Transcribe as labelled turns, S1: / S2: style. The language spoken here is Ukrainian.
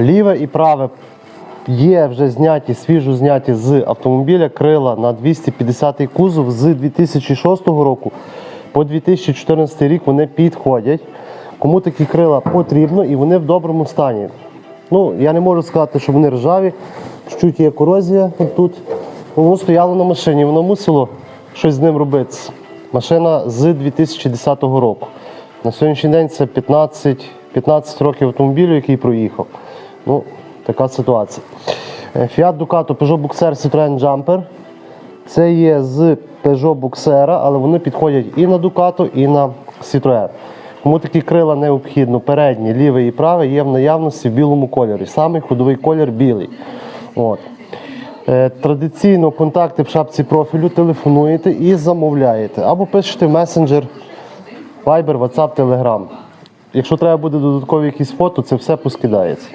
S1: Ліве і праве є вже зняті, свіжо зняті з автомобіля крила на 250 кузов з 2006 року по 2014 рік вони підходять. Кому такі крила потрібно і вони в доброму стані. Ну, я не можу сказати, що вони ржаві, чуть є корозія тут. Воно стояло на машині, воно мусило щось з ним робити. Машина з 2010 року. На сьогоднішній день це 15, 15 років автомобілю, який проїхав. Ну, така ситуація. Е, Fiat Ducato, Peugeot Boxer, Citroen Jumper. Це є з Peugeot Boxer, але вони підходять і на Ducato, і на Citroen. Кому такі крила необхідно, передні, ліве і праве є в наявності в білому кольорі. Самий ходовий колір білий. От. Е, Традиційно контакти в шапці профілю телефонуєте і замовляєте. Або пишете в месенджер Viber, WhatsApp, Telegram. Якщо треба буде додаткові якісь фото, це все поскидається.